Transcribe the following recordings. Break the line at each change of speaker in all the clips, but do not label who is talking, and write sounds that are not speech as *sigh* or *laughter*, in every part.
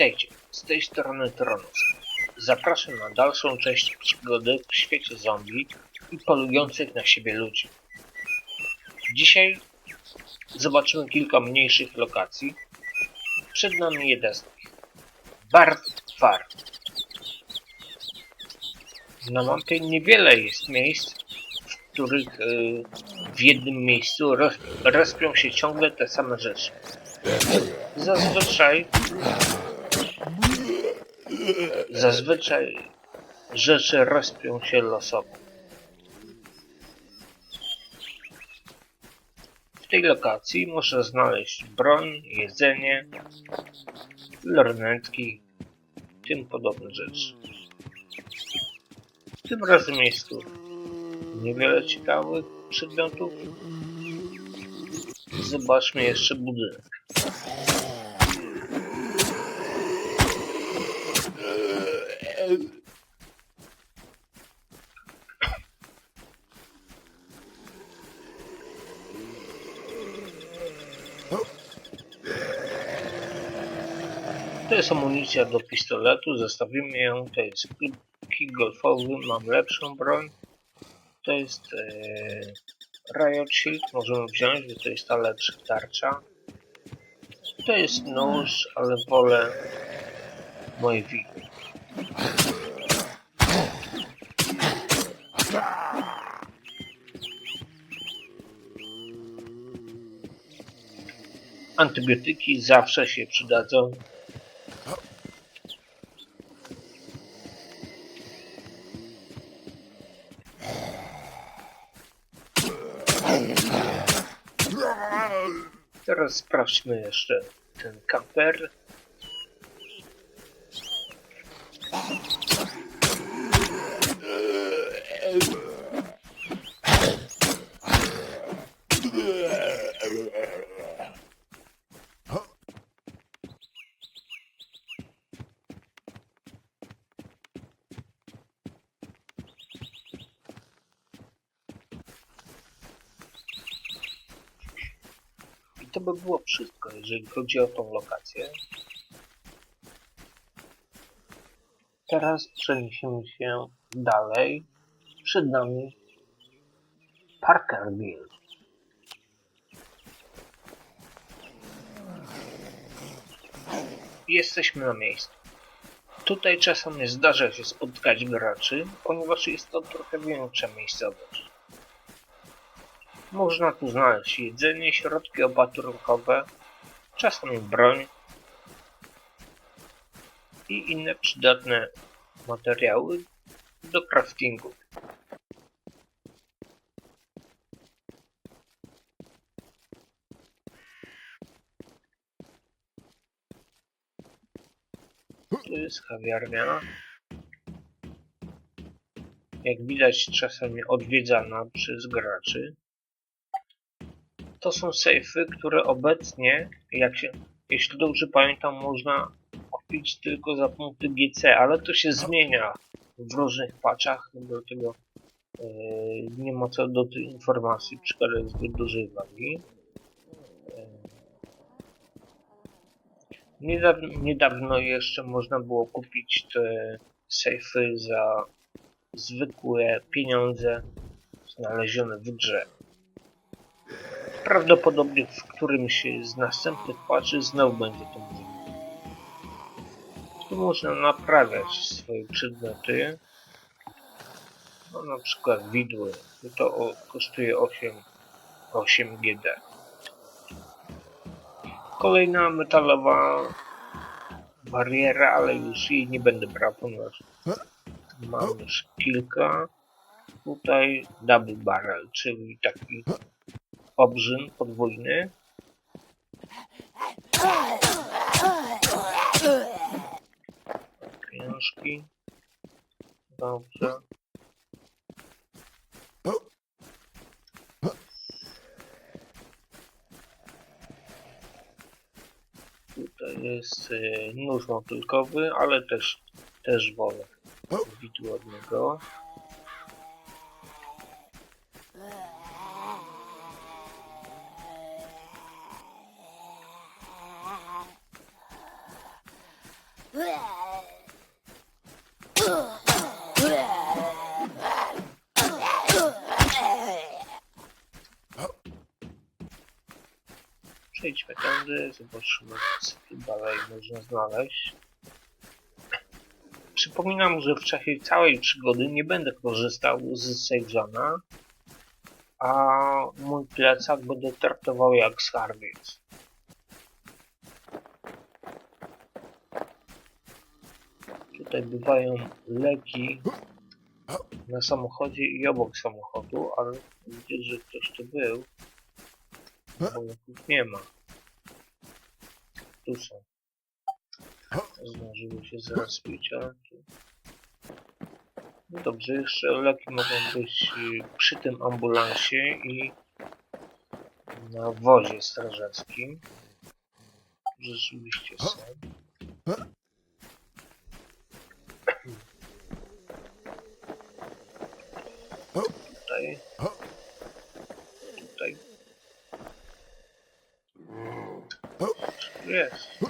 Witajcie, z tej strony Tronus. Zapraszam na dalszą część przygody w świecie zombie i polujących na siebie ludzi. Dzisiaj zobaczymy kilka mniejszych lokacji. Przed nami jedna z nich. Bart Farm. Na mapie niewiele jest miejsc, w których y, w jednym miejscu roz, respią się ciągle te same rzeczy. Zazwyczaj Zazwyczaj rzeczy respią się losowo. W tej lokacji można znaleźć broń, jedzenie, lornetki, tym podobne rzeczy. Tym razem jest tu niewiele ciekawych przedmiotów. Zobaczmy jeszcze budynek. Jest amunicja do pistoletu, zostawimy ją. To jest kit golfowy, mam lepszą broń. To jest e, Riot Shield, możemy wziąć, bo to jest ta lepsza tarcza. To jest nóż, ale wolę moje winy. Antybiotyki zawsze się przydadzą. Teraz sprawdźmy jeszcze ten kamper. I to by było wszystko, jeżeli chodzi o tą lokację. Teraz przeniesiemy się dalej. Przed nami Parkerville. Jesteśmy na miejscu. Tutaj czasami zdarza się spotkać graczy, ponieważ jest to trochę większa miejscowość. Można tu znaleźć jedzenie, środki opatrunkowe, czasami broń i inne przydatne materiały do craftingu. Tu jest kawiarnia. Jak widać czasami odwiedzana przez graczy. To są sejfy, które obecnie, jak się, jeśli dobrze pamiętam, można kupić tylko za punkty GC, ale to się zmienia w różnych patchach, dlatego yy, nie ma co do tych informacji przykładać zbyt dużej wagi. Yy. Niedawno, niedawno jeszcze można było kupić te sejfy za zwykłe pieniądze znalezione w grze. Prawdopodobnie w którymś z następnych patchy znowu będzie to możliwe. Tu można naprawiać swoje przedmioty. No na przykład widły. To o, kosztuje 8, 8 GD. Kolejna metalowa bariera, ale już jej nie będę brał, ponieważ mam już kilka. Tutaj double barrel, czyli taki obrzyn podwójny. Pieniążki. Dobrze. Tutaj jest y, nóż motylkowy, ale też, też wolę widły od niego. Przejdźmy tędy, zobaczymy co tu dalej można znaleźć. Przypominam, że w czasie całej przygody nie będę korzystał z zone'a, a mój plecak będę traktował jak skarbiec. Tutaj bywają leki na samochodzie i obok samochodu, ale widzę, że ktoś tu był. Bo nie ma. Tu są. Zdążyły się ale tu... No dobrze, jeszcze leki mogą być przy tym ambulansie i na wozie strażackim. Rzeczywiście są. Tutaj. Jest.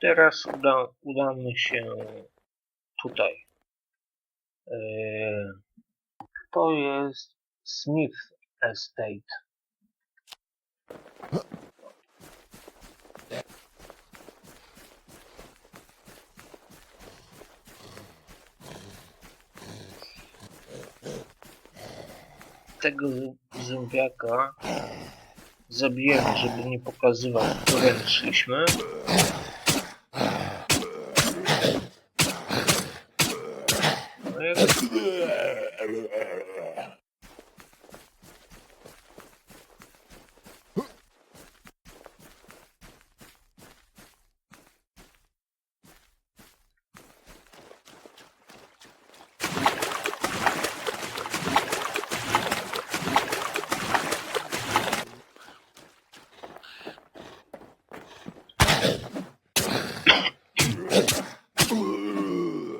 Teraz uda, udamy się tutaj. Eee, to jest Smith Estate. Tego z- zębiaka zabijemy, żeby nie pokazywał, którędy szliśmy. No jak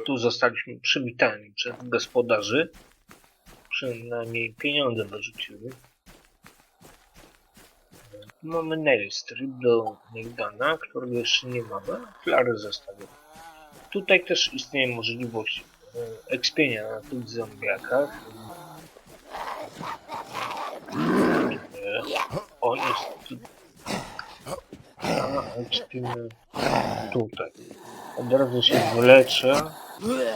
tu zostaliśmy przywitani przez gospodarzy. Przynajmniej pieniądze wyrzucili. Tu mamy strip do Neildana, którego jeszcze nie mamy. Flary zostawione. Tutaj też istnieje możliwość e, ekspienia na tych zombiakach. O, jest tutaj. Od razu się wyleczę. No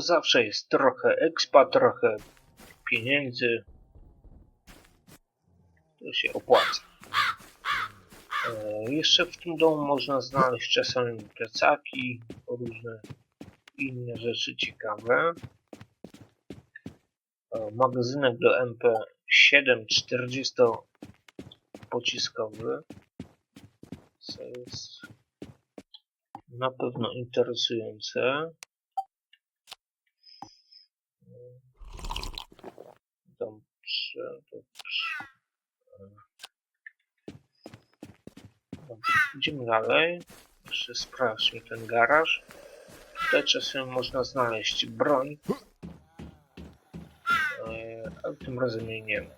zawsze jest trochę expa, trochę pieniędzy. To się opłaca. E, jeszcze w tym domu można znaleźć czasami plecaki, różne inne rzeczy ciekawe. E, magazynek do MP7 40 pociskowy. Co jest na pewno interesujące. Dobrze, dobrze. Idziemy dalej. Jeszcze sprawdźmy ten garaż. Tutaj czasem można znaleźć broń. E, Ale tym razem jej nie ma.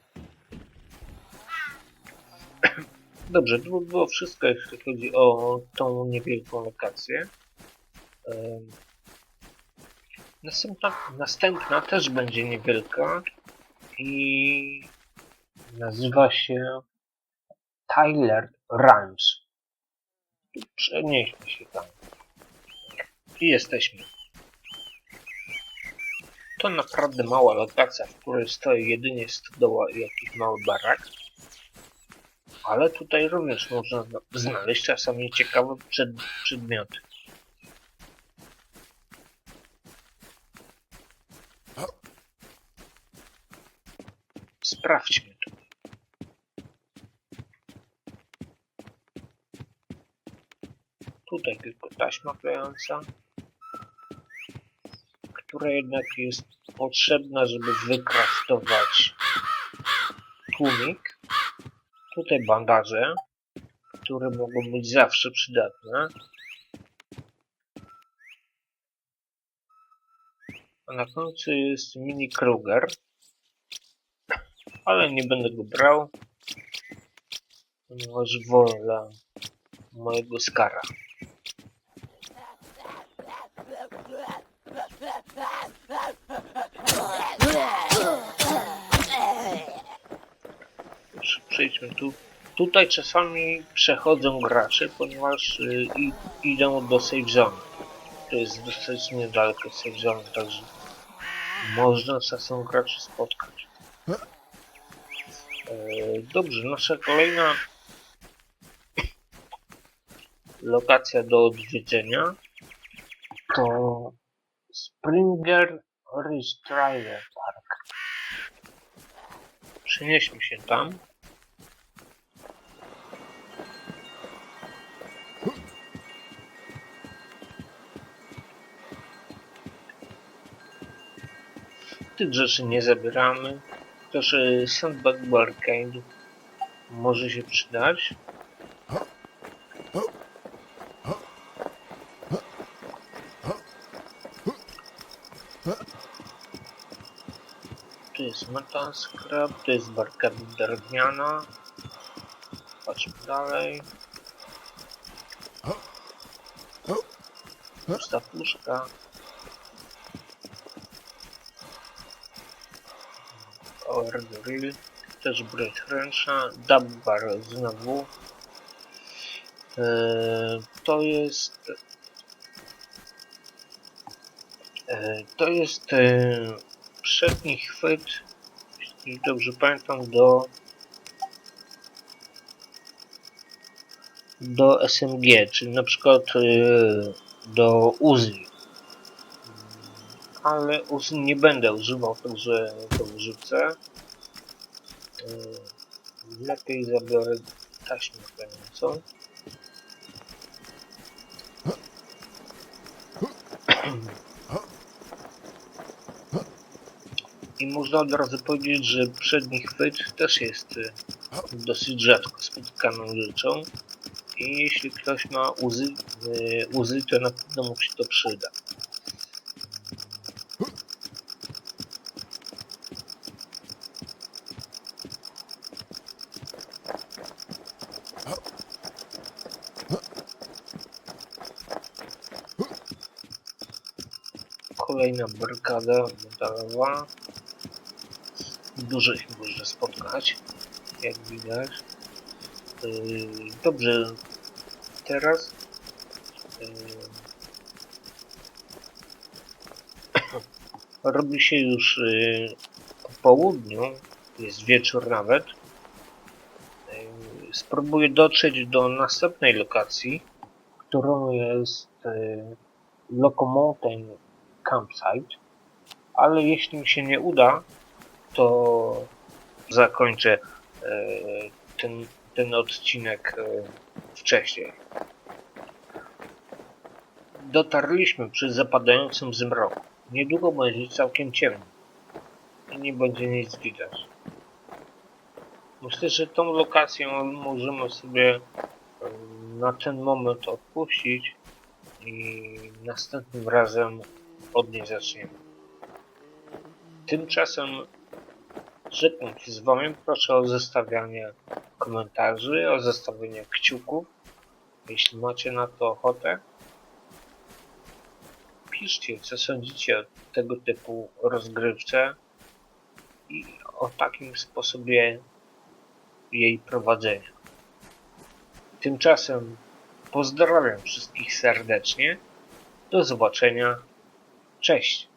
*clears throat* Dobrze, to by było wszystko, jeśli chodzi o tą niewielką lokację. Em, Następna, następna też będzie niewielka i nazywa się Tyler Ranch. Przenieśmy się tam. I jesteśmy. To naprawdę mała lokacja, w której stoi jedynie stodoła i jakiś mały barak. Ale tutaj również można zna- znaleźć czasami ciekawe przed, przedmioty. Sprawdźmy to. Tutaj tylko taśma klejąca, która jednak jest potrzebna, żeby wykraftować tłumik. Tutaj bandaże, które mogą być zawsze przydatne. A na końcu jest mini Kruger, ale nie będę go brał, ponieważ wolę mojego skara. Przejdźmy tu. Tutaj czasami przechodzą gracze, ponieważ y, idą do save zone. To jest dosyć niedaleko save zone, także można czasem graczy spotkać. E, dobrze, nasza kolejna lokacja do odwiedzenia to Springer Ridge Park. Przenieśmy się tam. Tych rzeczy nie zabieramy. Też Sandbag Barcade może się przydać. Tu jest metal scrap, tu jest barka drewniana. Patrzmy dalej. Pusta puszka. Power Grill. Też ręczna. Double bar znowu. Eee, to jest... Eee, to jest eee, przedni chwyt, jeśli dobrze pamiętam, do do SMG, czyli na przykład do Uzi. Ale Uzi nie będę używał, także to wyrzucę. Yy, lepiej zabiorę taśmę klejącą. I można od razu powiedzieć, że przedni chwyt też jest y, dosyć rzadko spotykaną rzeczą. I jeśli ktoś ma łzy, łzy to na pewno mu się to przyda. Kolejna brygada metalowa. Dużo ich można spotkać, jak widać. Yy, Dobrze, teraz yy, robi się już yy, po południu, jest wieczór nawet. Spróbuję dotrzeć do następnej lokacji, którą jest yy, Campsite, ale jeśli mi się nie uda, to zakończę yy, ten ten odcinek e, wcześniej. Dotarliśmy przy zapadającym zmroku. Niedługo będzie całkiem ciemno i nie będzie nic widać. Myślę, że tą lokację możemy sobie e, na ten moment odpuścić i następnym razem od niej zaczniemy. Tymczasem żegnam się z Wami. Proszę o zostawianie komentarzy, o zostawienie kciuków, jeśli macie na to ochotę. Piszcie, co sądzicie o tego typu rozgrywce i o takim sposobie jej prowadzenia. Tymczasem pozdrawiam wszystkich serdecznie. Do zobaczenia. Cześć.